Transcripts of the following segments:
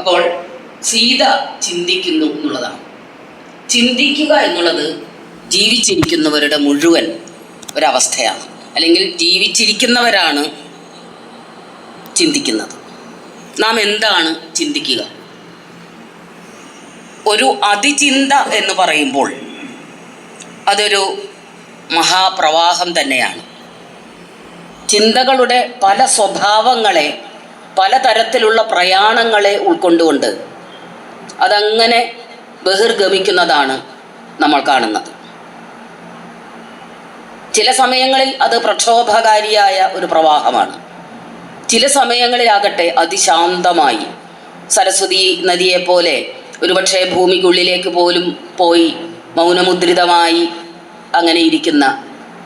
അപ്പോൾ സീത ചിന്തിക്കുന്നു എന്നുള്ളതാണ്. ചിന്തിക്കുക എന്നുള്ളത് ജീവിച്ചിരിക്കുന്നവരുടെ മുഴുവൻ ഒരവസ്ഥയാണ്. അല്ലെങ്കിൽ ജീവിച്ചിരിക്കുന്നവരാണ് ചിന്തിക്കുന്നത്. നാം എന്താണ് ചിന്തിക്കുക? ഒരു അതിചിന്ത എന്ന് പറയുമ്പോൾ അതൊരു മഹാപ്രവാഹം തന്നെയാണ്. ചിന്തകളുടെ പല സ്വഭാവങ്ങളെ പലതരത്തിലുള്ള പ്രയാണങ്ങളെ ഉൾക്കൊണ്ടുകൊണ്ട് അതങ്ങനെ ബഹിർഗമിക്കുന്നതാണ് നമ്മൾ കാണുന്നത്. ചില സമയങ്ങളിൽ അത് പ്രക്ഷോഭകാരിയായ ഒരു പ്രവാഹമാണ്. ചില സമയങ്ങളിലാകട്ടെ അതിശാന്തമായി. സരസ്വതി നദിയെ പോലെ ഒരുപക്ഷെ ഭൂമിക്കുള്ളിലേക്ക് പോലും പോയി മൗനമുദ്രിതമായി അങ്ങനെ ഇരിക്കുന്ന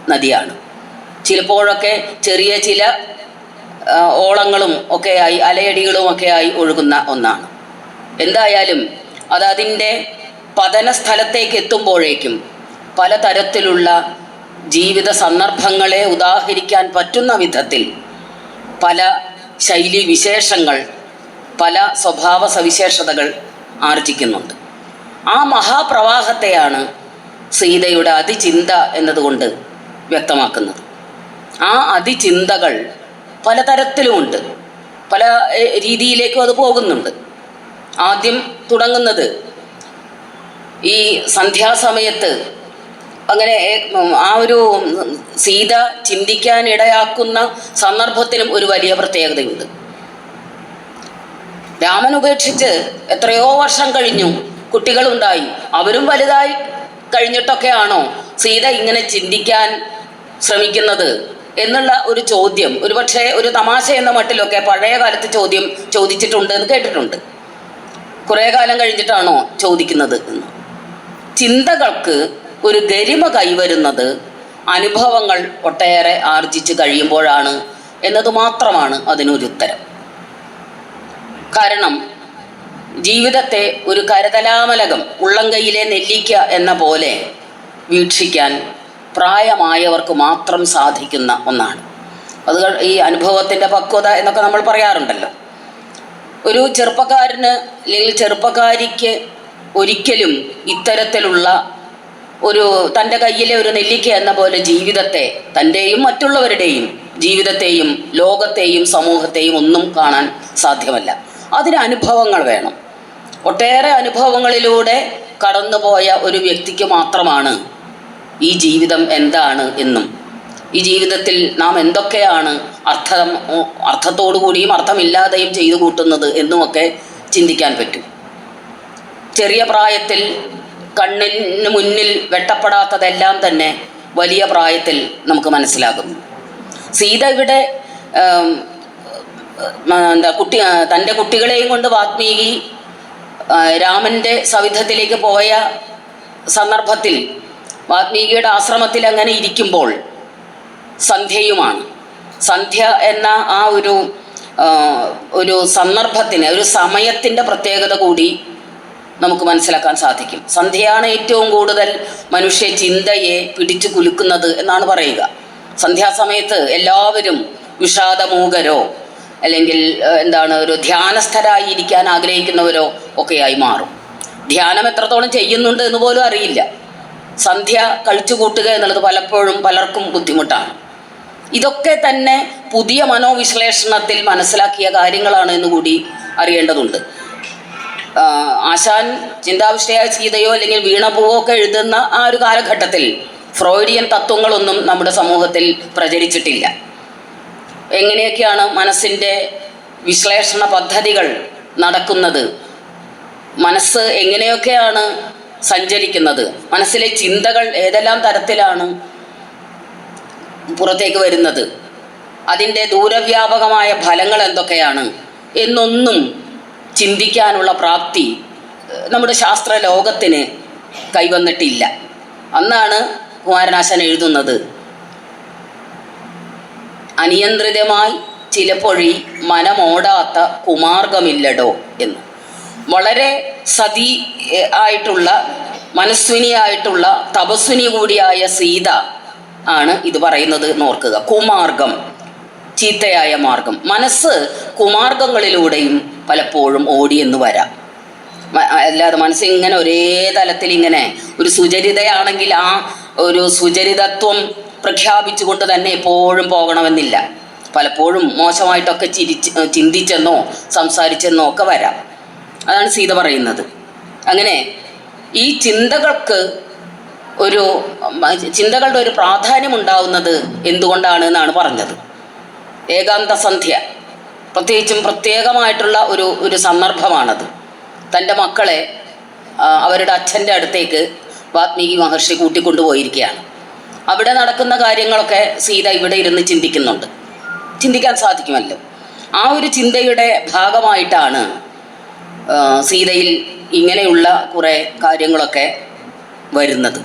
നദിയാണ്. ചിലപ്പോഴൊക്കെ ചെറിയ ചില ഓളങ്ങളും ഒക്കെയായി അലയടികളും ഒക്കെയായി ഒഴുകുന്ന ഒന്നാണ്. എന്തായാലും അത് അതിന്റെ പതന സ്ഥലത്തേക്ക് എത്തുമ്പോഴേക്കും പലതരത്തിലുള്ള ജീവിത സന്ദർഭങ്ങളെ ഉദാഹരിക്കാൻ പറ്റുന്ന വിധത്തിൽ പല ശൈലി വിശേഷങ്ങൾ പല സ്വഭാവ സവിശേഷതകൾ ആർജിക്കുന്നുണ്ട്. ആ മഹാപ്രവാഹത്തെയാണ് സീതയുടെ അതിചിന്ത എന്നതുകൊണ്ട് വ്യക്തമാക്കുന്നത്. ആ അതിചിന്തകൾ പലതരത്തിലുമുണ്ട്. പല രീതിയിലേക്കും അത് പോകുന്നുണ്ട്. ആദ്യം തുടങ്ങുന്നത് ഈ സന്ധ്യാസമയത്ത് അങ്ങനെ ആ ഒരു സീത ചിന്തിക്കാനിടയാക്കുന്ന സന്ദർഭത്തിലും ഒരു വലിയ പ്രത്യേകതയുണ്ട്. രാമൻ ഉപേക്ഷിച്ച് എത്രയോ വർഷം കഴിഞ്ഞു കുട്ടികളുണ്ടായി. അവരും വലുതായി കഴിഞ്ഞിട്ടൊക്കെയാണോ സീത ഇങ്ങനെ ചിന്തിക്കാൻ ശ്രമിക്കുന്നത്? എന്നുള്ള ഒരു ചോദ്യം ഒരുപക്ഷെ ഒരു തമാശ എന്ന മട്ടിലൊക്കെ പഴയ കാലത്ത് ചോദ്യം ചോദിച്ചിട്ടുണ്ട് എന്ന് കേട്ടിട്ടുണ്ട്. കുറേ കാലം കഴിഞ്ഞിട്ടാണോ ചോദിക്കുന്നത് എന്ന്. ചിന്തകൾക്ക് ഒരു ഗരിമ കൈവരുന്നത് അനുഭവങ്ങൾ ഒട്ടേറെ ആർജിച്ച് കഴിയുമ്പോഴാണ് എന്നത് മാത്രമാണ് അതിനൊരു ഉത്തരം. കാരണം ജീവിതത്തെ ഒരു കരതലാമലകം ഉള്ളംകൈയിലെ നെല്ലിക്ക എന്ന പോലെ വീക്ഷിക്കാൻ പ്രായമായവർക്ക് മാത്രം സാധിക്കുന്ന ഒന്നാണ്. അത് ഈ അനുഭവത്തിന്റെ പക്വത എന്നൊക്കെ നമ്മൾ പറയാറുണ്ടല്ലോ. ഒരു ചെറുപ്പക്കാരന് അല്ലെങ്കിൽ ചെറുപ്പക്കാരിക്ക് ഒരിക്കലും ഇത്തരത്തിലുള്ള ഒരു തന്റെ കയ്യിലെ ഒരു നെല്ലിക്ക എന്ന പോലെ ജീവിതത്തെ തന്റെയും മറ്റുള്ളവരുടെയും ജീവിതത്തെയും ലോകത്തെയും സമൂഹത്തെയും ഒന്നും കാണാൻ സാധ്യമല്ല. അതിന് അനുഭവങ്ങൾ വേണം. ഒട്ടേറെ അനുഭവങ്ങളിലൂടെ കടന്നുപോയ ഒരു വ്യക്തിക്ക് മാത്രമാണ് ഈ ജീവിതം എന്താണ് എന്നും. ഈ ജീവിതത്തിൽ നാം എന്തൊക്കെയാണ് അർത്ഥം അർത്ഥത്തോടു കൂടിയും അർത്ഥമില്ലാതെയും ചെയ്തു കൂട്ടുന്നത് എന്നുമൊക്കെ ചിന്തിക്കാൻ പറ്റും. ചെറിയ പ്രായത്തിൽ കണ്ണിന് മുന്നിൽ വെട്ടപ്പെടാത്തതെല്ലാം തന്നെ വലിയ പ്രായത്തിൽ നമുക്ക് മനസ്സിലാകും സീത ഇവിടെ എന്താ കുട്ടി തന്റെ കുട്ടികളെയും കൊണ്ട് വാത്മീകി രാമന്റെ സവിധത്തിലേക്ക് പോയ സന്ദർഭത്തിൽ വാത്മീകിയുടെ ആശ്രമത്തിൽ അങ്ങനെ ഇരിക്കുമ്പോൾ സന്ധ്യയുമാണ്. സന്ധ്യ എന്ന ആ ഒരു ഒരു സന്ദർഭത്തിന് ഒരു സമയത്തിന്റെ പ്രത്യേകത കൂടി നമുക്ക് മനസ്സിലാക്കാൻ സാധിക്കും. സന്ധ്യയാണ് ഏറ്റവും കൂടുതൽ മനുഷ്യ ചിന്തയെ പിടിച്ചു കുലുക്കുന്നത് എന്നാണ് പറയുക. സന്ധ്യാസമയത്ത് എല്ലാവരും വിഷാദമൂകരോ അല്ലെങ്കിൽ എന്താണ് ഒരു ധ്യാനസ്ഥരായി ഇരിക്കാൻ ആഗ്രഹിക്കുന്നവരോ ഒക്കെയായി മാറും. ധ്യാനം എത്രത്തോളം ചെയ്യുന്നുണ്ട് എന്ന് പോലും അറിയില്ല. സന്ധ്യ കളിച്ചു കൂട്ടുക എന്നുള്ളത് പലപ്പോഴും പലർക്കും ബുദ്ധിമുട്ടാണ്. ഇതൊക്കെ തന്നെ പുതിയ മനോവിശ്ലേഷണത്തിൽ മനസ്സിലാക്കിയ കാര്യങ്ങളാണ് എന്ന് കൂടി അറിയേണ്ടതുണ്ട്. ആശാൻ ചിന്താവിഷ്ടയായ സീതയോ അല്ലെങ്കിൽ വീണപൂവോ ഒക്കെ എഴുതുന്ന ആ ഒരു കാലഘട്ടത്തിൽ ഫ്രോയിഡിയൻ തത്വങ്ങളൊന്നും നമ്മുടെ സമൂഹത്തിൽ പ്രചരിച്ചിട്ടില്ല. എങ്ങനെയൊക്കെയാണ് മനസ്സിന്റെ വിശ്ലേഷണ പദ്ധതികൾ നടക്കുന്നത്? മനസ്സ് എങ്ങനെയൊക്കെയാണ് സഞ്ചരിക്കുന്നത്. മനസ്സിലെ ചിന്തകൾ ഏതെല്ലാം തരത്തിലാണ് പുറത്തേക്ക് വരുന്നത്? അതിന്റെ ദൂരവ്യാപകമായ ഫലങ്ങൾ എന്തൊക്കെയാണ്? എന്നൊന്നും ചിന്തിക്കാനുള്ള പ്രാപ്തി നമ്മുടെ ശാസ്ത്ര ലോകത്തിന് കൈവന്നിട്ടില്ല. അന്നാണ് കുമാരനാശൻ എഴുതുന്നത് അനിയന്ത്രിതമായി ചിലപ്പോഴീ മനമോടാത്ത കുമാർഗമില്ലടോ എന്ന്. വളരെ സതി ആയിട്ടുള്ള മനസ്വിനിയായിട്ടുള്ള തപസ്വിനി കൂടിയായ സീത ആണ് ഇത് പറയുന്നത് നോർക്കുക കുമാർഗം ചീത്തയായ മാർഗം. മനസ്സ് കുമാർഗങ്ങളിലൂടെയും പലപ്പോഴും ഓടിയെന്ന് വരാം. അല്ലാതെ മനസ്സ് ഇങ്ങനെ ഒരേ തലത്തിൽ ഇങ്ങനെ ഒരു സുചരിതയാണെങ്കിൽ ആ ഒരു സുചരിതത്വം പ്രഖ്യാപിച്ചുകൊണ്ട് തന്നെ എപ്പോഴും പോകണമെന്നില്ല. പലപ്പോഴും മോശമായിട്ടൊക്കെ ചിരിച്ച് ചിന്തിച്ചെന്നോ സംസാരിച്ചെന്നോ ഒക്കെ വരാം. അതാണ് സീത പറയുന്നത്. അങ്ങനെ ഈ ചിന്തകൾക്ക് ഒരു ചിന്തകളുടെ ഒരു പ്രാധാന്യം ഉണ്ടാവുന്നത് എന്തുകൊണ്ടാണ് എന്നാണ് പറഞ്ഞത്. ഏകാന്ത സന്ധ്യ. പ്രത്യേകിച്ചും പ്രത്യേകമായിട്ടുള്ള ഒരു ഒരു സന്ദർഭമാണത്. തന്റെ മക്കളെ അവരുടെ അച്ഛന്റെ അടുത്തേക്ക് വാത്മീകി മഹർഷി കൂട്ടിക്കൊണ്ടുപോയിരിക്കുകയാണ്. അവിടെ നടക്കുന്ന കാര്യങ്ങളൊക്കെ സീത ഇവിടെ ഇരുന്ന് ചിന്തിക്കുന്നുണ്ട്. ചിന്തിക്കാൻ സാധിക്കുമല്ലോ. ആ ഒരു ചിന്തയുടെ ഭാഗമായിട്ടാണ് സീതയിൽ ഇങ്ങനെയുള്ള കുറേ കാര്യങ്ങളൊക്കെ വരുന്നത്.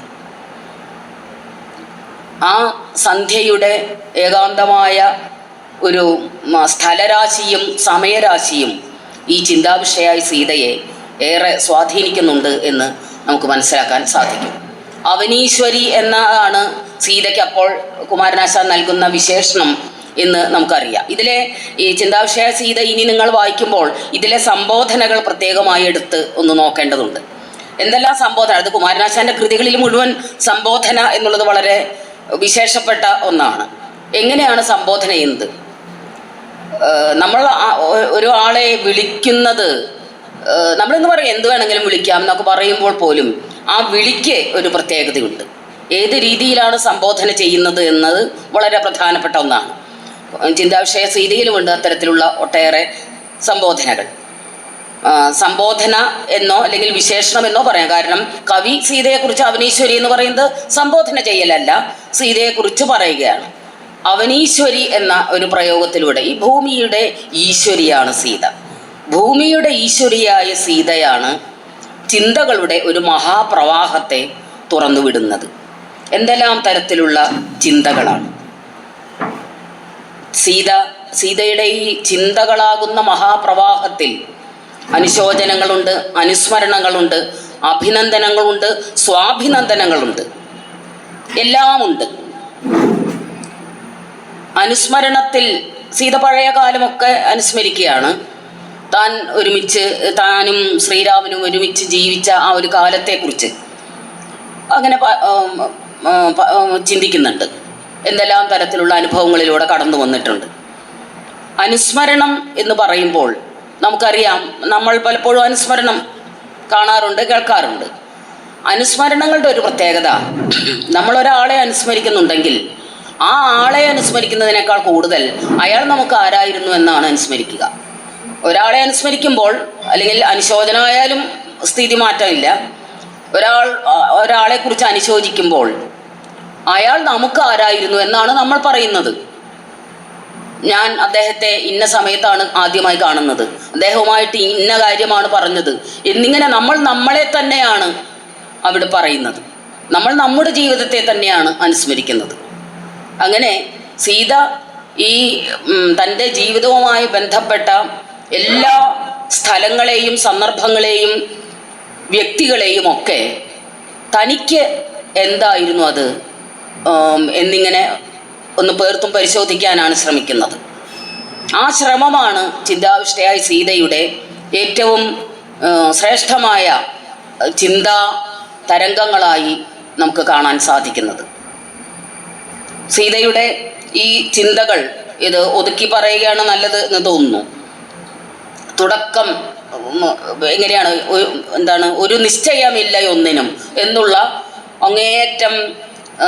ആ സന്ധ്യയുടെ ഏകാന്തമായ ഒരു സ്ഥലരാശിയും സമയരാശിയും ഈ ചിന്താവിഷയായി സീതയെ ഏറെ സ്വാധീനിക്കുന്നുണ്ട് എന്ന് നമുക്ക് മനസ്സിലാക്കാൻ സാധിക്കും. അവനീശ്വരി എന്നാണ് സീതയ്ക്ക് അപ്പോൾ കുമാരനാശാൻ നൽകുന്ന വിശേഷണം. എന്ന് നമുക്കറിയാം. ഇതിലെ ഈ ചിന്താവിഷയ സീത ഇനി നിങ്ങൾ വായിക്കുമ്പോൾ ഇതിലെ സംബോധനകൾ പ്രത്യേകമായി എടുത്ത് ഒന്ന് നോക്കേണ്ടതുണ്ട്. എന്തെല്ലാം സംബോധന? അത് കുമാരനാശാന്റെ കൃതികളിൽ മുഴുവൻ സംബോധന എന്നുള്ളത് വളരെ വിശേഷപ്പെട്ട ഒന്നാണ്. എങ്ങനെയാണ് സംബോധന ചെയ്യുന്നത് നമ്മൾ ഒരാളെ വിളിക്കുന്നത് നമ്മളിന്ന് പറയും എന്ത് വേണമെങ്കിലും വിളിക്കാം എന്നൊക്കെ പറയുമ്പോൾ പോലും ആ വിളിക്ക് ഒരു പ്രത്യേകതയുണ്ട്. ഏത് രീതിയിലാണ് സംബോധന ചെയ്യുന്നത് എന്നത് വളരെ പ്രധാനപ്പെട്ട ഒന്നാണ്. ചിന്താവിഷയ സീതിയിലുമുണ്ട് അത്തരത്തിലുള്ള ഒട്ടേറെ സംബോധനകൾ. സംബോധന എന്നോ അല്ലെങ്കിൽ വിശേഷണം എന്നോ പറയാം. കാരണം കവി സീതയെക്കുറിച്ച് അവനീശ്വരി എന്ന് പറയുന്നത് സംബോധന ചെയ്യലല്ല സീതയെക്കുറിച്ച് പറയുകയാണ്. അവനീശ്വരി എന്ന ഒരു പ്രയോഗത്തിലൂടെ ഈ ഭൂമിയുടെ ഈശ്വരിയാണ് സീത. ഭൂമിയുടെ ഈശ്വരിയായ സീതയാണ് ചിന്തകളുടെ ഒരു മഹാപ്രവാഹത്തെ തുറന്നുവിടുന്നത്. എന്തെല്ലാം തരത്തിലുള്ള ചിന്തകളാണ്? സീത സീതയുടെ ഈ ചിന്തകളാകുന്ന മഹാപ്രവാഹത്തിൽ അനുശോചനങ്ങളുണ്ട് അനുസ്മരണങ്ങളുണ്ട് അഭിനന്ദനങ്ങളുണ്ട് സ്വാഭിനന്ദനങ്ങളുണ്ട്. എല്ലാമുണ്ട്. അനുസ്മരണത്തിൽ സീത പഴയ കാലമൊക്കെ അനുസ്മരിക്കുകയാണ്. താൻ ഒരുമിച്ച് താനും ശ്രീരാമനും ഒരുമിച്ച് ജീവിച്ച ആ ഒരു കാലത്തെക്കുറിച്ച്. അങ്ങനെ ചിന്തിക്കുന്നുണ്ട്. എന്തെല്ലാം തരത്തിലുള്ള അനുഭവങ്ങളിലൂടെ കടന്നു വന്നിട്ടുണ്ട്. അനുസ്മരണം എന്ന് പറയുമ്പോൾ നമുക്കറിയാം നമ്മൾ പലപ്പോഴും അനുസ്മരണം കാണാറുണ്ട് കേൾക്കാറുണ്ട്. അനുസ്മരണങ്ങളുടെ ഒരു പ്രത്യേകത നമ്മളൊരാളെ അനുസ്മരിക്കുന്നുണ്ടെങ്കിൽ ആ ആളെ അനുസ്മരിക്കുന്നതിനേക്കാൾ കൂടുതൽ അയാൾ നമുക്ക് ആരായിരുന്നു എന്നാണ് അനുസ്മരിക്കുക. ഒരാളെ അനുസ്മരിക്കുമ്പോൾ അല്ലെങ്കിൽ അനുശോചനമായാലും സ്ഥിതി മാറ്റമില്ല ഒരാൾ ഒരാളെ കുറിച്ച് അനുശോചിക്കുമ്പോൾ അയാൾ നമുക്ക് ആരായിരുന്നു എന്നാണ് നമ്മൾ പറയുന്നത്. ഞാൻ അദ്ദേഹത്തെ ഇന്ന സമയത്താണ് ആദ്യമായി കാണുന്നത്. അദ്ദേഹവുമായിട്ട് ഇന്ന കാര്യമാണ് പറഞ്ഞത്. എന്നിങ്ങനെ നമ്മൾ നമ്മളെ തന്നെയാണ് അവിടെ പറയുന്നത്. നമ്മൾ നമ്മുടെ ജീവിതത്തെ തന്നെയാണ് അനുസ്മരിക്കുന്നത്. അങ്ങനെ സീത ഈ തന്റെ ജീവിതവുമായി ബന്ധപ്പെട്ട എല്ലാ സ്ഥലങ്ങളെയും സന്ദർഭങ്ങളെയും വ്യക്തികളെയും ഒക്കെ തനിക്ക് എന്തായിരുന്നു അത്? എന്നിങ്ങനെ ഒന്ന് പേർത്തും പരിശോധിക്കാനാണ് ശ്രമിക്കുന്നത്. ആ ശ്രമമാണ് ചിന്താവിഷ്ടയായ സീതയുടെ ഏറ്റവും ശ്രേഷ്ഠമായ ചിന്താ തരംഗങ്ങളായി നമുക്ക് കാണാൻ സാധിക്കുന്നത്. സീതയുടെ ഈ ചിന്തകൾ ഇത് ഒതുക്കി പറയുകയാണ് നല്ലത് എന്ന് തോന്നുന്നു. തുടക്കം എങ്ങനെയാണ് എന്താണ് ഒരു നിശ്ചയമില്ല ഒന്നിനും എന്നുള്ള അങ്ങേയറ്റം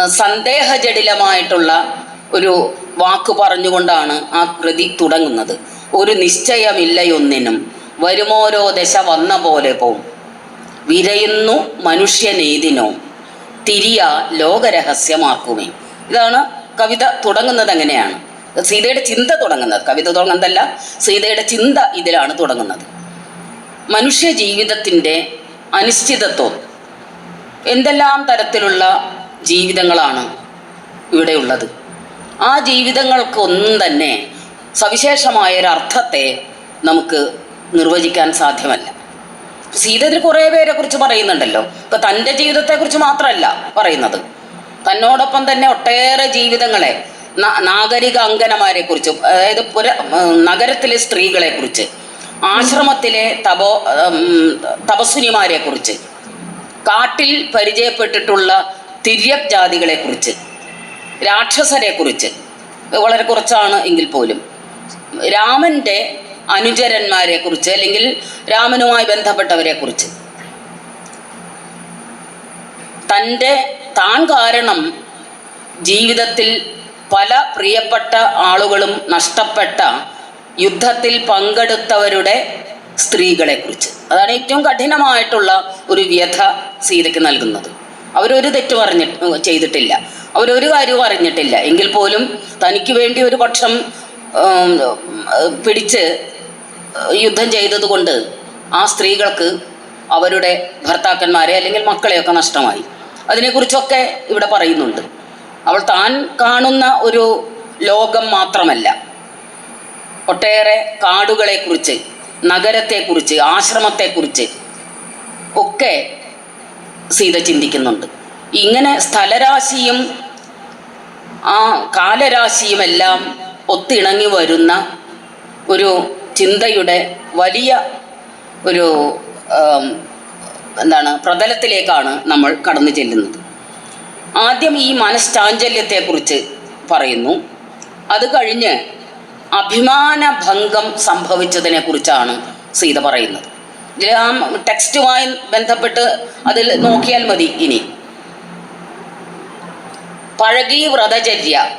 സന്ദേഹജടിലമായിട്ടുള്ള ഒരു വാക്ക് പറഞ്ഞുകൊണ്ടാണ് ആ കൃതി തുടങ്ങുന്നത്. ഒരു നിശ്ചയമില്ലയൊന്നിനും വരുമോരോ ദശ വന്ന പോലെ പോവും. വിരയുന്നു മനുഷ്യനേതിനോ തിരിയ ലോകരഹസ്യമാക്കുമേ ഇതാണ് കവിത തുടങ്ങുന്നത് എങ്ങനെയാണ്? സീതയുടെ ചിന്ത തുടങ്ങുന്നത്. കവിത തുടങ്ങുന്നതല്ല സീതയുടെ ചിന്ത ഇതിലാണ് തുടങ്ങുന്നത്. മനുഷ്യ ജീവിതത്തിന്റെ അനിശ്ചിതത്വം. എന്തെല്ലാം തരത്തിലുള്ള ജീവിതങ്ങളാണ് ഇവിടെയുള്ളത് ആ ജീവിതങ്ങൾക്കൊന്നും തന്നെ സവിശേഷമായ ഒരു അർത്ഥത്തെ നമുക്ക് നിർവചിക്കാൻ സാധ്യമല്ല. സീതയിൽ കുറേ പേരെ കുറിച്ച് പറയുന്നുണ്ടല്ലോ. ഇപ്പൊ തന്റെ ജീവിതത്തെക്കുറിച്ച് മാത്രമല്ല പറയുന്നത്. തന്നോടൊപ്പം തന്നെ ഒട്ടേറെ ജീവിതങ്ങളെ നാഗരിക അങ്കനമാരെ കുറിച്ച് അതായത് പുര നഗരത്തിലെ സ്ത്രീകളെ കുറിച്ച് ആശ്രമത്തിലെ തപോ തപസ്വിനിമാരെ കുറിച്ച് കാട്ടിൽ പരിചയപ്പെട്ടിട്ടുള്ള തിര്യക് ജാതികളെ കുറിച്ച് രാക്ഷസരെ കുറിച്ച് വളരെ കുറച്ചാണ് എങ്കിൽ പോലും. രാമന്റെ അനുചരന്മാരെ കുറിച്ച് അല്ലെങ്കിൽ രാമനുമായി ബന്ധപ്പെട്ടവരെ കുറിച്ച് തന്റെ താൻ കാരണം ജീവിതത്തിൽ പല പ്രിയപ്പെട്ട ആളുകളും നഷ്ടപ്പെട്ട യുദ്ധത്തിൽ പങ്കെടുത്തവരുടെ സ്ത്രീകളെ കുറിച്ച് അതാണ് ഏറ്റവും കഠിനമായിട്ടുള്ള ഒരു വ്യഥ സീതയ്ക്ക് നൽകുന്നത്. അവരൊരു തെറ്റ് പറഞ്ഞി ചെയ്തിട്ടില്ല. അവരൊരു കാര്യവും അറിഞ്ഞിട്ടില്ല. എങ്കിൽ പോലും തനിക്ക് വേണ്ടി ഒരു പക്ഷം പിടിച്ച് യുദ്ധം ചെയ്തതുകൊണ്ട് ആ സ്ത്രീകൾക്ക് അവരുടെ ഭർത്താക്കന്മാരെ അല്ലെങ്കിൽ മക്കളെയൊക്കെ നഷ്ടമായി. അതിനെക്കുറിച്ചൊക്കെ ഇവിടെ പറയുന്നുണ്ട്. അവൾ താൻ കാണുന്ന ഒരു ലോകം മാത്രമല്ല. ഒട്ടേറെ കാടുകളെക്കുറിച്ച് നഗരത്തെക്കുറിച്ച് ആശ്രമത്തെക്കുറിച്ച് ഒക്കെ സീത ചിന്തിക്കുന്നുണ്ട്. ഇങ്ങനെ സ്ഥലരാശിയും ആ കാലരാശിയുമെല്ലാം ഒത്തിണങ്ങി വരുന്ന ഒരു ചിന്തയുടെ വലിയ ഒരു എന്താണ് പ്രതലത്തിലേക്കാണ് നമ്മൾ കടന്നു ചെല്ലുന്നത്. ആദ്യം ഈ മനഃശാഞ്ചല്യത്തെക്കുറിച്ച് പറയുന്നു. അത് കഴിഞ്ഞ് അഭിമാനഭംഗം സംഭവിച്ചതിനെ കുറിച്ചാണ് സീത പറയുന്നത്. ഇതിൽ ടെക്സ്റ്റുമായി ബന്ധപ്പെട്ട് അതിൽ നോക്കിയാൽ മതി ഇനി. പഴകി വ്രതചര്യ.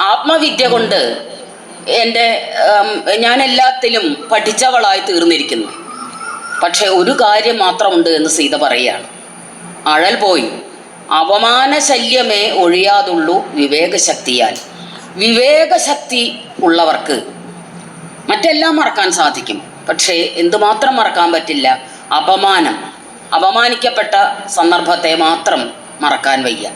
ആത്മവിദ്യ കൊണ്ട് എന്റെ ഞാൻ എല്ലാത്തിലും പഠിച്ചവളായി തീർന്നിരിക്കുന്നു. പക്ഷെ ഒരു കാര്യം മാത്രമുണ്ട് എന്ന് സീത പറയുകയാണ്. അഴൽ പോയി. അവമാനശല്യമേ ഒഴിയാതുള്ളൂ വിവേകശക്തിയാൽ. വിവേകശക്തി ഉള്ളവർക്ക് മറ്റെല്ലാം മറക്കാൻ സാധിക്കും. പക്ഷേ എന്തുമാത്രം മറക്കാൻ പറ്റില്ല? അപമാനം. അപമാനിക്കപ്പെട്ട സന്ദർഭത്തെ മാത്രം മറക്കാൻ വയ്യ.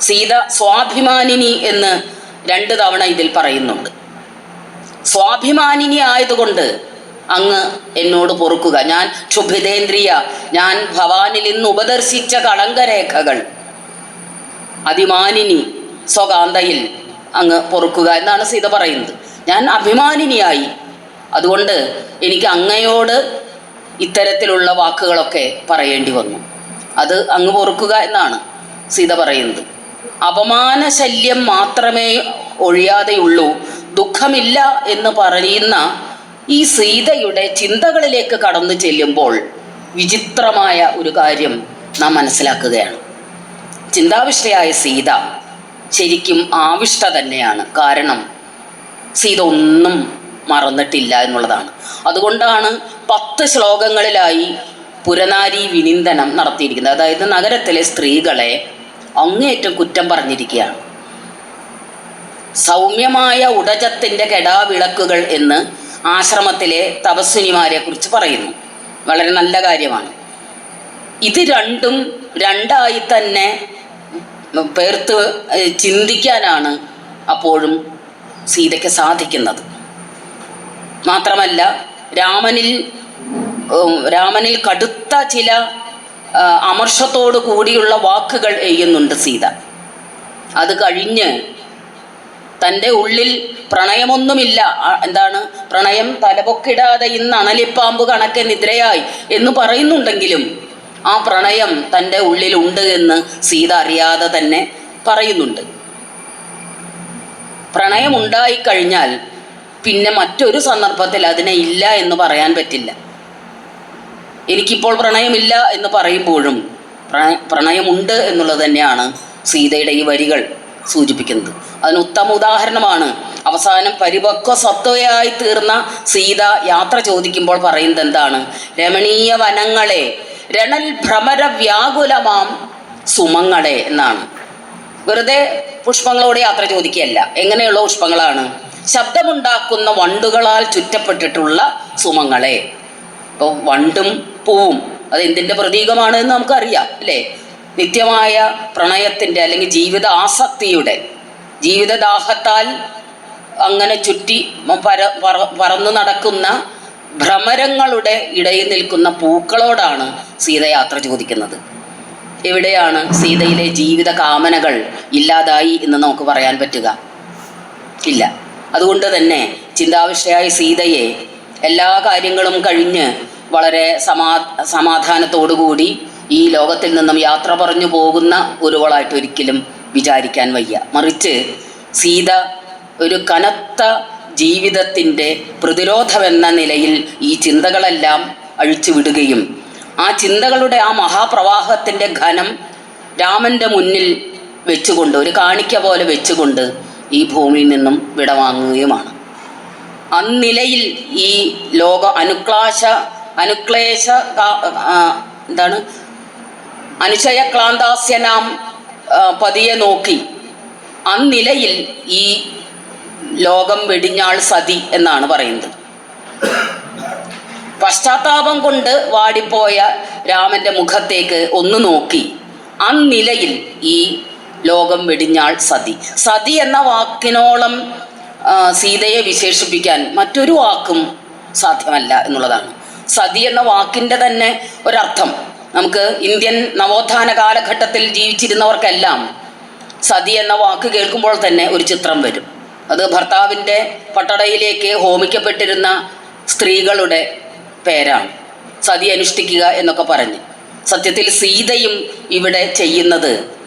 സീത സ്വാഭിമാനിനി എന്ന് രണ്ട് തവണ ഇതിൽ പറയുന്നുണ്ട്. സ്വാഭിമാനിനി ആയതുകൊണ്ട് അങ്ങ് എന്നോട് പൊറുക്കുക. ഞാൻ ക്ഷുഭിതേന്ദ്രിയ ഞാൻ ഭവാനിൽ ഇന്ന് ഉപദർശിച്ച കളങ്കരേഖകൾ. അതിമാനിനി സ്വകാന്തയിൽ അങ്ങ് പൊറുക്കുക എന്നാണ് സീത പറയുന്നത്. ഞാൻ അഭിമാനിനിയായി. അതുകൊണ്ട് എനിക്ക് അങ്ങയോട് ഇത്തരത്തിലുള്ള വാക്കുകളൊക്കെ പറയേണ്ടി വന്നു. അത് അങ്ങ് പൊറുക്കുക എന്നാണ് സീത പറയുന്നത്. അപമാന ശല്യം മാത്രമേ ഒഴിയാതെയുള്ളൂ. ദുഃഖമില്ല എന്ന് പറയുന്ന ഈ സീതയുടെ ചിന്തകളിലേക്ക് കടന്നു ചെല്ലുമ്പോൾ വിചിത്രമായ ഒരു കാര്യം നാം മനസ്സിലാക്കുകയാണ്. ചിന്താവിഷ്ടയായ സീത ശരിക്കും ആവിഷ്ട തന്നെയാണ് കാരണം സീത ഒന്നും മറന്നിട്ടില്ല എന്നുള്ളതാണ്. അതുകൊണ്ടാണ് പത്ത് ശ്ലോകങ്ങളിലായി പുരനാരി വിനിന്ദനം നടത്തിയിരിക്കുന്നത്. അതായത് നഗരത്തിലെ സ്ത്രീകളെ അങ്ങേറ്റം കുറ്റം പറഞ്ഞിരിക്കുകയാണ്. സൗമ്യമായ ഉടജത്തിന്റെ കെടാവിളക്കുകൾ എന്ന് ആശ്രമത്തിലെ തപസ്വിനിമാരെ കുറിച്ച് പറയുന്നു. വളരെ നല്ല കാര്യമാണ്. ഇത് രണ്ടും രണ്ടായി തന്നെ പേർത്ത് ചിന്തിക്കാനാണ് അപ്പോഴും സീതയ്ക്ക് സാധിക്കുന്നത്. മാത്രമല്ല രാമനിൽ രാമനിൽ കടുത്ത ചില അമർഷത്തോടു കൂടിയുള്ള വാക്കുകൾ എഴുതുന്നുണ്ട് സീത. അത് കഴിഞ്ഞ് തന്റെ ഉള്ളിൽ പ്രണയമൊന്നുമില്ല. എന്താണ്? പ്രണയം തലപൊക്കിടാതെ ഇന്ന് അണലിപ്പാമ്പ് കണക്കെ നിദ്രയായി എന്ന് പറയുന്നുണ്ടെങ്കിലും ആ പ്രണയം തന്റെ ഉള്ളിലുണ്ട് എന്ന് സീത അറിയാതെ തന്നെ പറയുന്നുണ്ട്. പ്രണയം ഉണ്ടായിക്കഴിഞ്ഞാൽ പിന്നെ മറ്റൊരു സന്ദർഭത്തിൽ അതിനെ ഇല്ല എന്ന് പറയാൻ പറ്റില്ല. എനിക്കിപ്പോൾ പ്രണയമില്ല എന്ന് പറയുമ്പോഴും പ്രണ- പ്രണയമുണ്ട് എന്നുള്ളത് തന്നെയാണ് സീതയുടെ ഈ വരികൾ സൂചിപ്പിക്കുന്നത്. അതിന് ഉത്തമ ഉദാഹരണമാണ് അവസാനം പരിപക്വ സത്വയായി തീർന്ന സീത യാത്ര ചോദിക്കുമ്പോൾ പറയുന്നത് എന്താണ്? രമണീയ വനങ്ങളെ രണൽ ഭ്രമര വ്യാകുലമാം സുമങ്ങളെ എന്നാണ്. വെറുതെ പുഷ്പങ്ങളോട് യാത്ര ചോദിക്കുകയല്ല. എങ്ങനെയുള്ള പുഷ്പങ്ങളാണ്? ശബ്ദമുണ്ടാക്കുന്ന വണ്ടുകളാൽ ചുറ്റപ്പെട്ടിട്ടുള്ള സുമങ്ങളെ. ഇപ്പോൾ വണ്ടും പൂവും അത് എന്തിന്റെ പ്രതീകമാണ് എന്ന് നമുക്കറിയാം അല്ലേ? നിത്യമായ പ്രണയത്തിന്റെ അല്ലെങ്കിൽ ജീവിത ആസക്തിയുടെ ജീവിതദാഹത്താൽ അങ്ങനെ ചുറ്റി പര പറന്നു നടക്കുന്ന ഭ്രമരങ്ങളുടെ ഇടയിൽ നിൽക്കുന്ന പൂക്കളോടാണ് സീത യാത്ര ചോദിക്കുന്നത്. എവിടെയാണ് സീതയിലെ ജീവിത കാമനകൾ ഇല്ലാതായി എന്ന് നമുക്ക് പറയാൻ പറ്റുക? ഇല്ല. അതുകൊണ്ട് തന്നെ ചിന്താവിഷയായ സീതയെ എല്ലാ കാര്യങ്ങളും കഴിഞ്ഞ് വളരെ സമാ സമാധാനത്തോടുകൂടി ഈ ലോകത്തിൽ നിന്നും യാത്ര പറഞ്ഞു പോകുന്ന ഒരുവളായിട്ട് ഒരിക്കലും വിചാരിക്കാൻ വയ്യ. മറിച്ച് സീത ഒരു കനത്ത ജീവിതത്തിന്റെ പ്രതിരോധമെന്ന നിലയിൽ ഈ ചിന്തകളെല്ലാം അഴിച്ചു വിടുകയും ആ ചിന്തകളുടെ ആ മഹാപ്രവാഹത്തിന്റെ ഘനം രാമന്റെ മുന്നിൽ വെച്ചുകൊണ്ട് ഒരു കാണിക്ക പോലെ വെച്ചുകൊണ്ട് ഈ ഭൂമിയിൽ നിന്നും വിടവാങ്ങുകയുമാണ്. അന്നിലയിൽ ഈ ലോക അനുക്ലാശ അനുക്ലേശ എന്താണ്? അനുശയക്ലാന്താസ്യനാം പതിയെ നോക്കി. അന്നിലയിൽ ഈ ലോകം വെടിഞ്ഞാൾ സതി എന്നാണ് പറയുന്നത്. പശ്ചാത്താപം കൊണ്ട് വാടിപ്പോയ രാമന്റെ മുഖത്തേക്ക് ഒന്ന് നോക്കി. അന്നിലയിൽ ഈ ലോകം വെടിഞ്ഞാൾ സതി. സതി എന്ന വാക്കിനോളം സീതയെ വിശേഷിപ്പിക്കാൻ മറ്റൊരു വാക്കും സാധ്യമല്ല എന്നുള്ളതാണ്. സതി എന്ന വാക്കിന്റെ തന്നെ ഒരർത്ഥം. നമുക്ക് ഇന്ത്യൻ നവോത്ഥാന കാലഘട്ടത്തിൽ ജീവിച്ചിരുന്നവർക്കെല്ലാം സതി എന്ന വാക്ക് കേൾക്കുമ്പോൾ തന്നെ ഒരു ചിത്രം വരും. അത് ഭർത്താവിന്റെ പട്ടടയിലേക്ക് ഹോമിക്കപ്പെട്ടിരുന്ന സ്ത്രീകളുടെ പേരാണ്. സതി അനുഷ്ഠിക്കുക എന്നൊക്കെ പറഞ്ഞ്. സത്യത്തിൽ സീതയും ഇവിടെ ചെയ്യുന്നത്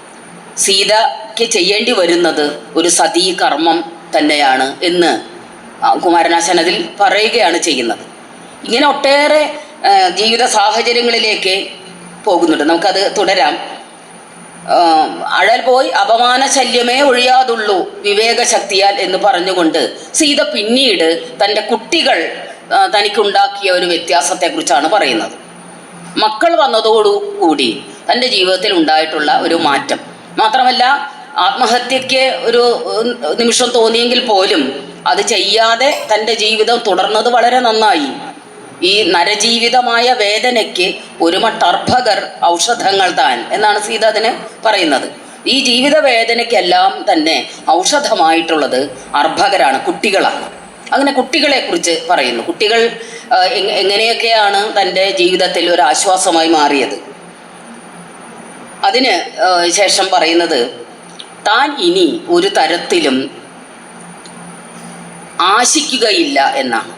സീതയ്ക്ക് ചെയ്യേണ്ടി വരുന്നത് ഒരു സതീ കർമ്മം തന്നെയാണ് എന്ന് കുമാരനാശൻ അതിൽ പറയുകയാണ് ചെയ്യുന്നത്. ഇങ്ങനെ ഒട്ടേറെ ജീവിത സാഹചര്യങ്ങളിലേക്ക് പോകുന്നുണ്ട്. നമുക്കത് തുടരാം. അഴൽ പോയി അപമാന ശല്യമേ ഒഴിയാതുള്ളൂ വിവേകശക്തിയാൽ എന്ന് പറഞ്ഞുകൊണ്ട് സീത പിന്നീട് തന്റെ കുട്ടികൾ തനിക്കുണ്ടാക്കിയ ഒരു വ്യത്യാസത്തെക്കുറിച്ചാണ് പറയുന്നത്. മക്കൾ വന്നതോടുകൂടി തന്റെ ജീവിതത്തിൽ ഉണ്ടായിട്ടുള്ള ഒരു മാറ്റം. മാത്രമല്ല ആത്മഹത്യക്ക് ഒരു നിമിഷം തോന്നിയെങ്കിൽ പോലും അത് ചെയ്യാതെ തന്റെ ജീവിതം തുടർന്നത് വളരെ നന്നായി. ഈ നരജീവിതമായ വേദനയ്ക്ക് ഒരു മട്ടർഭകർ ഔഷധങ്ങൾ താൻ എന്നാണ് സീത അതിന് പറയുന്നത്. ഈ ജീവിത വേദനയ്ക്കെല്ലാം തന്നെ ഔഷധമായിട്ടുള്ളത് അർഭകരാണ് കുട്ടികളാണ്. അങ്ങനെ കുട്ടികളെ കുറിച്ച് പറയുന്നു. കുട്ടികൾ എങ്ങനെയൊക്കെയാണ് തന്റെ ജീവിതത്തിൽ ഒരു ആശ്വാസമായി മാറിയത്? അതിന് ശേഷം പറയുന്നത് താൻ ഇനി ഒരു തരത്തിലും ആശിക്കുകയില്ല എന്നാണ്.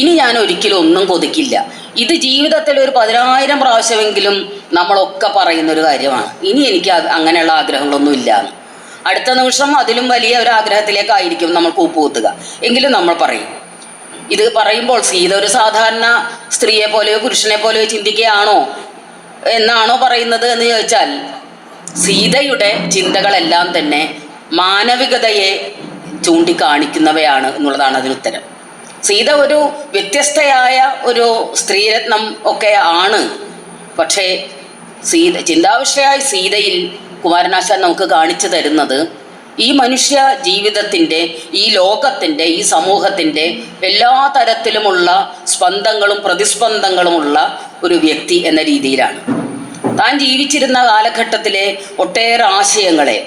ഇനി ഞാൻ ഒരിക്കലും ഒന്നും കൊതിക്കില്ല. ഇത് ജീവിതത്തിൽ ഒരു പതിനായിരം പ്രാവശ്യമെങ്കിലും നമ്മളൊക്കെ പറയുന്ന ഒരു കാര്യമാണ്. ഇനി എനിക്ക് അങ്ങനെയുള്ള ആഗ്രഹങ്ങളൊന്നും ഇല്ല അടുത്ത നിമിഷം അതിലും വലിയ ഒരു ആഗ്രഹത്തിലേക്കായിരിക്കും നമ്മൾ കൂപ്പുകൂത്തുക. എങ്കിലും നമ്മൾ പറയും. ഇത് പറയുമ്പോൾ സീത ഒരു സാധാരണ സ്ത്രീയെ പോലെയോ പുരുഷനെ പോലെയോ ചിന്തിക്കുകയാണോ? എന്നാണോ പറയുന്നത് എന്ന് ചോദിച്ചാൽ സീതയുടെ ചിന്തകളെല്ലാം തന്നെ മാനവികതയെ ചൂണ്ടിക്കാണിക്കുന്നവയാണ് എന്നുള്ളതാണ് അതിനുത്തരം സീത ഒരു വ്യത്യസ്തയായ ഒരു സ്ത്രീരത്നം ഒക്കെ ആണ്. പക്ഷേ സീത ചിന്താവിഷയായി സീതയിൽ കുമാരനാശാൻ നമുക്ക് കാണിച്ചു തരുന്നത് ഈ മനുഷ്യ ജീവിതത്തിന്റെ ഈ ലോകത്തിന്റെ ഈ സമൂഹത്തിന്റെ എല്ലാ തരത്തിലുമുള്ള സ്പന്ദങ്ങളും പ്രതിസ്പന്ദങ്ങളുമുള്ള ഒരു വ്യക്തി എന്ന രീതിയിലാണ്. താൻ ജീവിച്ചിരുന്ന കാലഘട്ടത്തിലെ ഒട്ടേറെ ആശയങ്ങളെ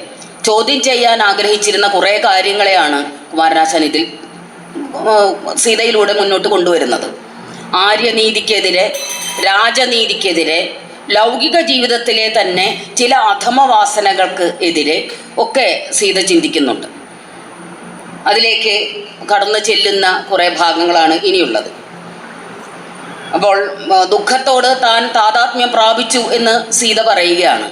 ചോദ്യം ചെയ്യാൻ ആഗ്രഹിച്ചിരുന്ന കുറേ കാര്യങ്ങളെയാണ് കുമാരനാശാൻ ഇതിൽ സീതയിലൂടെ മുന്നോട്ട് കൊണ്ടുവരുന്നത്. ആര്യനീതിക്കെതിരെ രാജനീതിക്കെതിരെ ലൗകിക ജീവിതത്തിലെ തന്നെ ചില അധമവാസനകൾക്ക് എതിരെ ഒക്കെ സീത ചിന്തിക്കുന്നുണ്ട്. അതിലേക്ക് കടന്നു ചെല്ലുന്ന കുറേ ഭാഗങ്ങളാണ് ഇനിയുള്ളത്. അപ്പോൾ ദുഃഖത്തോട് താൻ താതാത്മ്യം പ്രാപിച്ചു എന്ന് സീത പറയുകയാണ്.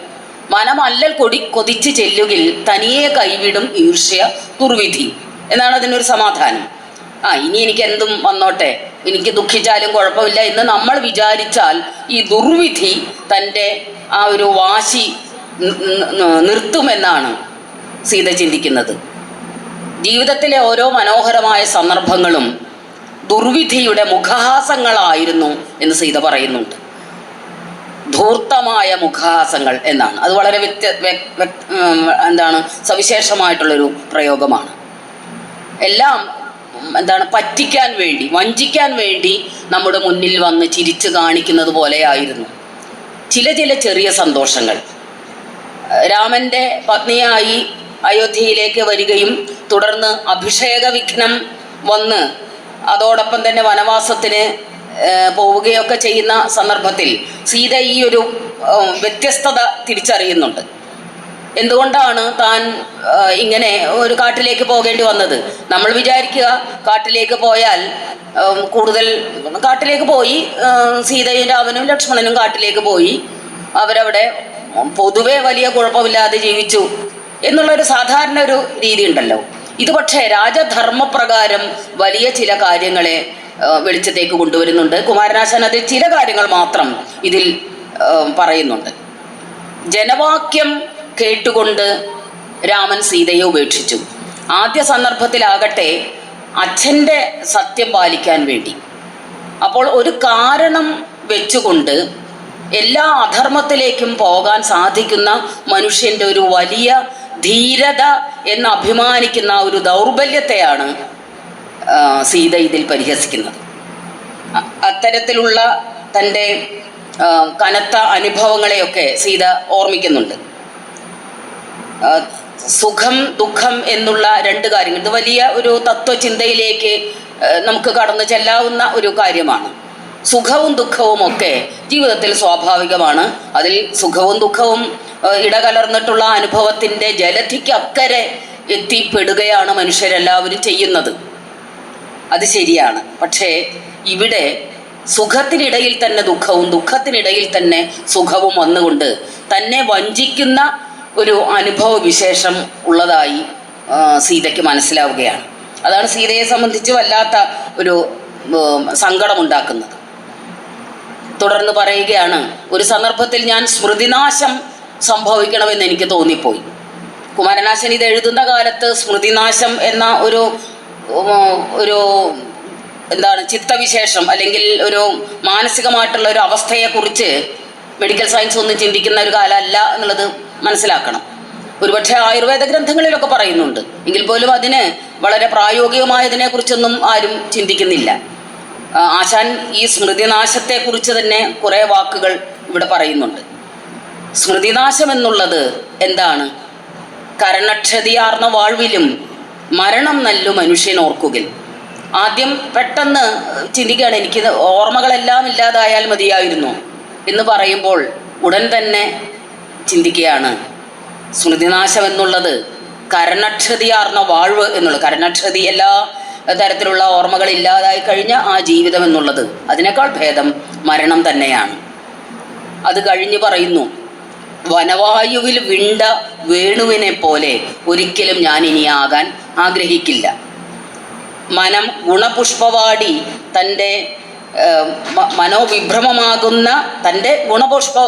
മനമല്ലൽ കൊടി കൊതിച്ച് ചെല്ലുകിൽ തനിയെ കൈവിടും ഈർഷ്യ ദുർവിധി. എന്നാണ് അതിനൊരു സമാധാനം. ആ ഇനി എനിക്ക് എന്തും വന്നോട്ടെ. എനിക്ക് ദുഃഖിച്ചാലും കുഴപ്പമില്ല എന്ന് നമ്മൾ വിചാരിച്ചാൽ ഈ ദുർവിധി തന്റെ ആ ഒരു വാശി നിർത്തുമെന്നാണ് സീത ചിന്തിക്കുന്നത്. ജീവിതത്തിലെ ഓരോ മനോഹരമായ സന്ദർഭങ്ങളും ദുർവിധിയുടെ മുഖഹാസങ്ങളായിരുന്നു എന്ന് സീത പറയുന്നുണ്ട്. ധൂർത്തമായ മുഖഹാസങ്ങൾ എന്നാണ്. അത് വളരെ വ്യക്ത വ്യ- വ്യക്- എന്താണ് സവിശേഷമായിട്ടുള്ളൊരു പ്രയോഗമാണ്. എല്ലാം എന്താണ് പറ്റിക്കാൻ വേണ്ടി വഞ്ചിക്കാൻ വേണ്ടി നമ്മുടെ മുന്നിൽ വന്ന് ചിരിച്ചു കാണിക്കുന്നത് പോലെയായിരുന്നു. ചില ചില ചെറിയ സന്തോഷങ്ങൾ. രാമന്റെ പത്നിയായി അയോധ്യയിലേക്ക് വരികയും തുടർന്ന് അഭിഷേക വിഘ്നം വന്ന് അതോടൊപ്പം തന്നെ വനവാസത്തിന് പോവുകയൊക്കെ ചെയ്യുന്ന സന്ദർഭത്തിൽ സീത ഈ ഒരു വ്യത്യസ്തത തിരിച്ചറിയുന്നുണ്ട്. എന്തുകൊണ്ടാണ് താൻ ഇങ്ങനെ ഒരു കാട്ടിലേക്ക് പോകേണ്ടി വന്നത്? നമ്മൾ വിചാരിക്കുക കാട്ടിലേക്ക് പോയാൽ കൂടുതൽ കാട്ടിലേക്ക് പോയി സീതയും രാമനും ലക്ഷ്മണനും കാട്ടിലേക്ക് പോയി. അവരവിടെ പൊതുവെ വലിയ കുഴപ്പമില്ലാതെ ജീവിച്ചു. എന്നുള്ളൊരു സാധാരണ ഒരു രീതി ഉണ്ടല്ലോ. ഇത് പക്ഷേ രാജധർമ്മപ്രകാരം വലിയ ചില കാര്യങ്ങളെ വെളിച്ചത്തേക്ക് കൊണ്ടുവരുന്നുണ്ട്. കുമാരനാശാൻ അതിൽ ചില കാര്യങ്ങൾ മാത്രം ഇതിൽ പറയുന്നുണ്ട്. ജനവാക്യം കേട്ടുകൊണ്ട് രാമൻ സീതയെ ഉപേക്ഷിച്ചു. ആദ്യ സന്ദർഭത്തിലാകട്ടെ അച്ഛന്റെ സത്യം പാലിക്കാൻ വേണ്ടി. അപ്പോൾ ഒരു കാരണം വെച്ചുകൊണ്ട് എല്ലാ അധർമ്മത്തിലേക്കും പോകാൻ സാധിക്കുന്ന മനുഷ്യന്റെ ഒരു വലിയ ധീരത എന്ന് അഭിമാനിക്കുന്ന ആ ഒരു ദൗർബല്യത്തെയാണ് സീത ഇതിൽ പരിഹസിക്കുന്നത്. അത്തരത്തിലുള്ള തന്റെ കനത്ത അനുഭവങ്ങളെയൊക്കെ സീത ഓർമ്മിക്കുന്നുണ്ട്. സുഖം ദുഃഖം എന്നുള്ള രണ്ട് കാര്യങ്ങൾ. ഇത് വലിയ ഒരു തത്വചിന്തയിലേക്ക് നമുക്ക് കടന്നു ചെല്ലാവുന്ന ഒരു കാര്യമാണ്. സുഖവും ദുഃഖവും ഒക്കെ ജീവിതത്തിൽ സ്വാഭാവികമാണ്. അതിൽ സുഖവും ദുഃഖവും ഇടകലർന്നിട്ടുള്ള അനുഭവത്തിന്റെ ജലധിക്കക്കരെ എത്തിപ്പെടുകയാണ് മനുഷ്യരെല്ലാവരും ചെയ്യുന്നത്. അത് ശരിയാണ്. പക്ഷേ ഇവിടെ സുഖത്തിനിടയിൽ തന്നെ ദുഃഖവും ദുഃഖത്തിനിടയിൽ തന്നെ സുഖവും വന്നുകൊണ്ട് തന്നെ വഞ്ചിക്കുന്ന ഒരു അനുഭവ വിശേഷം ഉള്ളതായി സീതയ്ക്ക് മനസ്സിലാവുകയാണ്. അതാണ് സീതയെ സംബന്ധിച്ച് വല്ലാത്ത ഒരു സങ്കടമുണ്ടാക്കുന്നത്. തുടർന്ന് പറയുകയാണ് ഒരു സന്ദർഭത്തിൽ ഞാൻ സ്മൃതിനാശം സംഭവിക്കണമെന്ന് എനിക്ക് തോന്നിപ്പോയി. കുമാരനാശൻ ഇത് എഴുതുന്ന കാലത്ത് സ്മൃതിനാശം എന്ന ഒരു ഒരു എന്താണ് ചിത്തവിശേഷം അല്ലെങ്കിൽ ഒരു മാനസികമായിട്ടുള്ള ഒരു അവസ്ഥയെക്കുറിച്ച് മെഡിക്കൽ സയൻസ് ഒന്നും ചിന്തിക്കുന്ന ഒരു കാലമല്ല എന്നുള്ളത് മനസ്സിലാക്കണം. ഒരുപക്ഷെ ആയുർവേദ ഗ്രന്ഥങ്ങളിലൊക്കെ പറയുന്നുണ്ട്. എങ്കിൽ പോലും അതിന് വളരെ പ്രായോഗികമായതിനെക്കുറിച്ചൊന്നും ആരും ചിന്തിക്കുന്നില്ല. ആശാൻ ഈ സ്മൃതിനാശത്തെക്കുറിച്ച് തന്നെ കുറേ വാക്കുകൾ ഇവിടെ പറയുന്നുണ്ട്. സ്മൃതിനാശം എന്നുള്ളത് എന്താണ്? കരണക്ഷതിയാർന്ന വാഴ്വിലും മരണം നല്ലു മനുഷ്യൻ ഓർക്കുകിൽ. ആദ്യം പെട്ടെന്ന് ചിന്തിക്കുകയാണ് എനിക്ക് ഓർമ്മകളെല്ലാം ഇല്ലാതായാൽ മതിയായിരുന്നു എന്ന് പറയുമ്പോൾ ഉടൻ തന്നെ ചിന്തിക്കുകയാണ്. സ്മൃതിനാശം എന്നുള്ളത് കരണക്ഷതിയാർന്ന വാഴ്വ് എന്നുള്ളത്. കരണക്ഷതി എല്ലാ തരത്തിലുള്ള ഓർമ്മകൾ ഇല്ലാതായി കഴിഞ്ഞ ആ ജീവിതം എന്നുള്ളത് അതിനേക്കാൾ ഭേദം മരണം തന്നെയാണ്. അത് കഴിഞ്ഞു പറയുന്നു വനവായുവിൽ വിണ്ട വേണുവിനെ പോലെ ഒരിക്കലും ഞാൻ ഇനി ആകാൻ ആഗ്രഹിക്കില്ല. മനം ഗുണപുഷ്പവാടി തന്റെ മനോവിഭ്രമമാകുന്ന തന്റെ ഗുണപുഷ്പ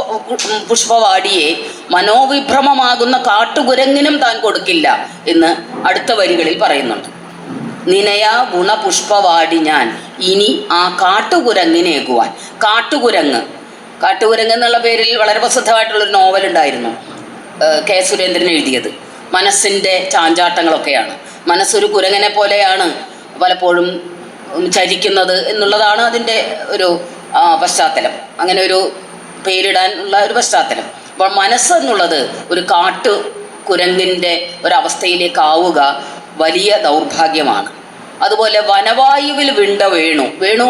പുഷ്പവാടിയെ മനോവിഭ്രമമാകുന്ന കാട്ടുകുരങ്ങിനും താൻ കൊടുക്കില്ല എന്ന് അടുത്ത വരികളിൽ പറയുന്നുണ്ട്. നിനയാ ഗുണപുഷ്പവാടി ഞാൻ. ഇനി ആ കാട്ടുകുരങ്ങിനേകുവാൻ. കാട്ടുകുരങ്ങ്. കാട്ടുകുരങ്ങ് എന്നുള്ള പേരിൽ വളരെ പ്രസിദ്ധമായിട്ടുള്ളൊരു ഏഹ് കെ സുരേന്ദ്രൻ എഴുതിയത്. മനസ്സിന്റെ ചാഞ്ചാട്ടങ്ങളൊക്കെയാണ്. മനസ്സൊരു കുരങ്ങനെ പോലെയാണ് പലപ്പോഴും ചരിക്കുന്നത് എന്നുള്ളതാണ് അതിന്റെ ഒരു പശ്ചാത്തലം. അങ്ങനെ ഒരു പേരിടാൻ ഉള്ള ഒരു പശ്ചാത്തലം. അപ്പോൾ മനസ്സെന്നുള്ളത് ഒരു കാട്ടു കുരങ്ങിന്റെ ഒരവസ്ഥയിലേക്കാവുക വലിയ ദൗർഭാഗ്യമാണ്. അതുപോലെ വനവായുവിൽ വിണ്ട വേണു വേണു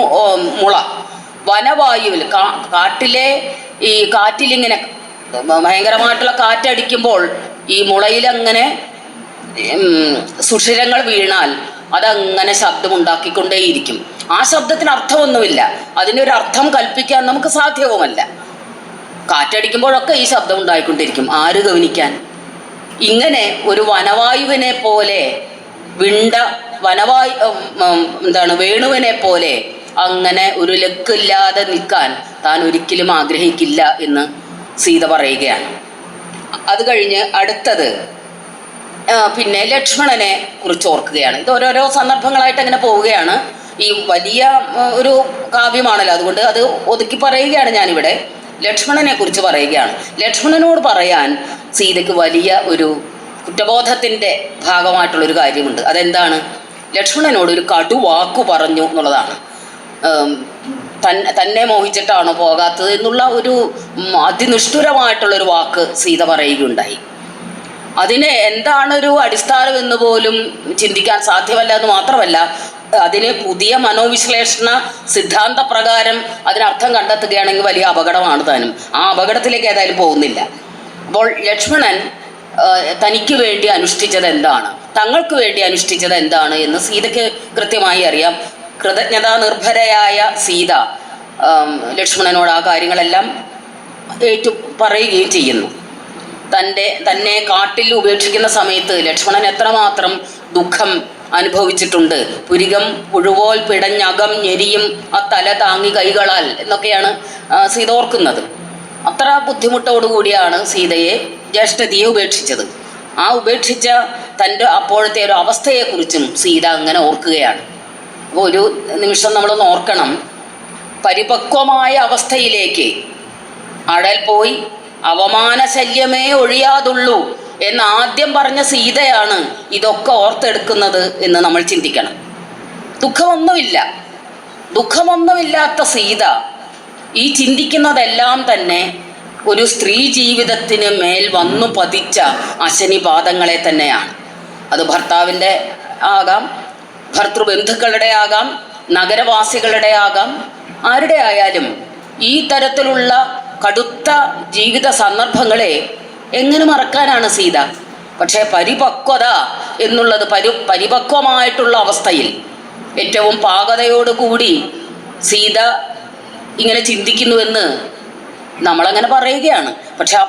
മുള. വനവായുവിൽ കാട്ടിലെ ഈ കാറ്റിലിങ്ങനെ ഭയങ്കരമായിട്ടുള്ള കാറ്റടിക്കുമ്പോൾ ഈ മുളയിലങ്ങനെ സുഷിരങ്ങൾ വീണാൽ അതങ്ങനെ ശബ്ദമുണ്ടാക്കിക്കൊണ്ടേയിരിക്കും. ആ ശബ്ദത്തിന് അർത്ഥമൊന്നുമില്ല അതിനൊരു അർത്ഥം കൽപ്പിക്കാൻ നമുക്ക് സാധ്യവുമല്ല. കാറ്റടിക്കുമ്പോഴൊക്കെ ഈ ശബ്ദം ഉണ്ടായിക്കൊണ്ടിരിക്കും ആര് ഗവനിക്കാൻ? ഇങ്ങനെ ഒരു വനവായുവിനെ പോലെ വിണ്ട വനവായു എന്താണ് വേണുവിനെ പോലെ അങ്ങനെ ഒരു ലക്കില്ലാതെ നിൽക്കാൻ താൻ ഒരിക്കലും ആഗ്രഹിക്കില്ല എന്ന് സീത പറയുകയാണ്. അത് കഴിഞ്ഞ് അടുത്തത് പിന്നെ ലക്ഷ്മണനെ കുറിച്ച് ഓർക്കുകയാണ്. ഇത് ഓരോരോ സന്ദർഭങ്ങളായിട്ട് അങ്ങനെ പോവുകയാണ്. ഈ വലിയ ഒരു കാവ്യമാണല്ലോ. അതുകൊണ്ട് അത് ഒതുക്കി പറയുകയാണ് ഞാനിവിടെ. ലക്ഷ്മണനെ കുറിച്ച് പറയുകയാണ്. ലക്ഷ്മണനോട് പറയാൻ സീതയ്ക്ക് വലിയ ഒരു കുറ്റബോധത്തിന്റെ ഭാഗമായിട്ടുള്ളൊരു കാര്യമുണ്ട്. അതെന്താണ്? ലക്ഷ്മണനോട് ഒരു കടുവാക്കു പറഞ്ഞു എന്നുള്ളതാണ്. തൻ- തന്നെ മോഹിച്ചിട്ടാണോ പോകാത്തത് എന്നുള്ള ഒരു അതിനിഷ്ഠുരമായിട്ടുള്ളൊരു വാക്ക് സീത പറയുകയുണ്ടായി. അതിന് എന്താണൊരു അടിസ്ഥാനം എന്ന് പോലും ചിന്തിക്കാൻ സാധ്യമല്ല എന്ന് മാത്രമല്ല അതിന് പുതിയ മനോവിശ്ലേഷണ സിദ്ധാന്ത പ്രകാരം അതിനർത്ഥം കണ്ടെത്തുകയാണെങ്കിൽ വലിയ അപകടമാണ് താനും. ആ അപകടത്തിലേക്ക് ഏതായാലും പോകുന്നില്ല. അപ്പോൾ ലക്ഷ്മണൻ തനിക്ക് വേണ്ടി അനുഷ്ഠിച്ചത് എന്താണ്? തങ്ങൾക്ക് വേണ്ടി അനുഷ്ഠിച്ചത് എന്താണ് എന്ന് സീതയ്ക്ക് കൃത്യമായി അറിയാം. കൃതജ്ഞതാ നിർഭരയായ സീത ലക്ഷ്മണനോട് ആ കാര്യങ്ങളെല്ലാം ഏറ്റു പറയുകയും ചെയ്യുന്നു. തന്റെ തന്നെ കാട്ടിൽ ഉപേക്ഷിക്കുന്ന സമയത്ത് ലക്ഷ്മണൻ എത്രമാത്രം ദുഃഖം അനുഭവിച്ചിട്ടുണ്ട്. പുരികം പുഴുവോൽ പിടഞ്ഞകം ഞെരിയും ആ തല താങ്ങി കൈകളാൽ എന്നൊക്കെയാണ് സീത ഓർക്കുന്നത്. അത്ര ബുദ്ധിമുട്ടോടുകൂടിയാണ് സീതയെ ജ്യേഷ്ഠതിയെ ഉപേക്ഷിച്ചത്. ആ ഉപേക്ഷിച്ച തന്റെ അപ്പോഴത്തെ ഒരു അവസ്ഥയെക്കുറിച്ചും സീത അങ്ങനെ ഓർക്കുകയാണ്. അപ്പോൾ ഒരു നിമിഷം നമ്മളൊന്ന് ഓർക്കണം. പരിപക്വമായ അവസ്ഥയിലേക്ക് അടൽ പോയി. അവമാന ശല്യമേ ഒഴിയാതുള്ളൂ എന്ന് ആദ്യം പറഞ്ഞ സീതയാണ് ഇതൊക്കെ ഓർത്തെടുക്കുന്നത് എന്ന് നമ്മൾ ചിന്തിക്കണം. ദുഃഖമൊന്നുമില്ല. ദുഃഖമൊന്നുമില്ലാത്ത സീത ഈ ചിന്തിക്കുന്നതെല്ലാം തന്നെ ഒരു സ്ത്രീ ജീവിതത്തിന് മേൽ വന്നു പതിച്ച അശനിപാതങ്ങളെ തന്നെയാണ്. അത് ഭർത്താവിന്റെ ആകാം ഭർത്തൃബന്ധുക്കളുടെ ആകാം നഗരവാസികളുടെ ആകാം ആരുടെ ആയാലും ഈ തരത്തിലുള്ള കടുത്ത ജീവിത സന്ദർഭങ്ങളെ എങ്ങനെ മറക്കാനാണ് സീത? പക്ഷേ പരിപക്വത എന്നുള്ളത് പരി പരിപക്വമായിട്ടുള്ള അവസ്ഥയിൽ ഏറ്റവും പാകതയോടുകൂടി സീത ഇങ്ങനെ ചിന്തിക്കുന്നുവെന്ന് നമ്മളങ്ങനെ പറയുകയാണ്. പക്ഷെ ആ